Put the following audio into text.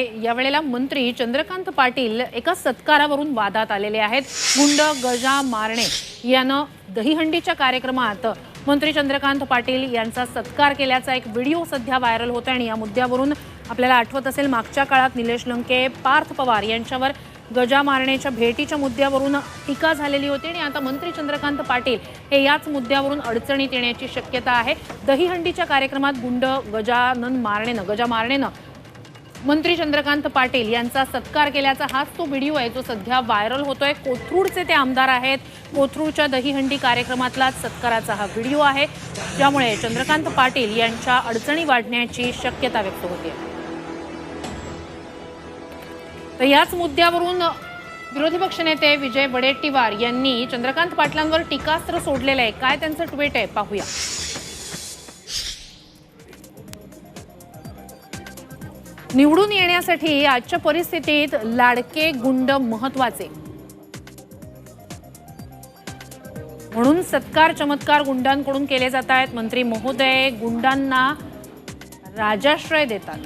यावेळेला मंत्री चंद्रकांत पाटील एका सत्कारावरून वादात आलेले आहेत. गुंड गजा मारणे यानं दहीहंडीच्या कार्यक्रमात मंत्री चंद्रकांत पाटील यांचा सत्कार केल्याचा एक व्हिडिओ सध्या व्हायरल होत आहे आणि या मुद्द्यावरून आपल्याला आठवत असेल मागच्या काळात निलेश लंके पार्थ पवार यांच्यावर गजा मारण्याच्या भेटीच्या मुद्द्यावरून टीका झालेली होती आणि आता मंत्री चंद्रकांत पाटील हे याच मुद्द्यावरून अडचणीत येण्याची शक्यता आहे. दहीहंडीच्या कार्यक्रमात गुंड गजानन मारणेनं गजा मारणेनं मंत्री चंद्रकांत पाटील यांचा सत्कार केल्याचा हाच तो व्हिडिओ आहे जो सध्या व्हायरल होतोय. कोथरूडचे ते आमदार आहेत. कोथरूडच्या दहीहंडी कार्यक्रमातला सत्काराचा हा व्हिडिओ आहे. ज्यामुळे चंद्रकांत पाटील यांच्या अडचणी वाढण्याची शक्यता व्यक्त होते तर याच मुद्द्यावरून विरोधी पक्षनेते विजय वडेट्टीवार यांनी चंद्रकांत पाटलांवर टीकास्त्र सोडलेलं आहे. काय त्यांचं ट्विट आहे? पाहूया. निवडून येण्यासाठी आजच्या परिस्थितीत लाडके गुंड महत्त्वाचे. म्हणून सत्कार चमत्कार गुंडांकडून केले जात आहेत. मंत्री महोदय गुंडांना राजाश्रय देतात.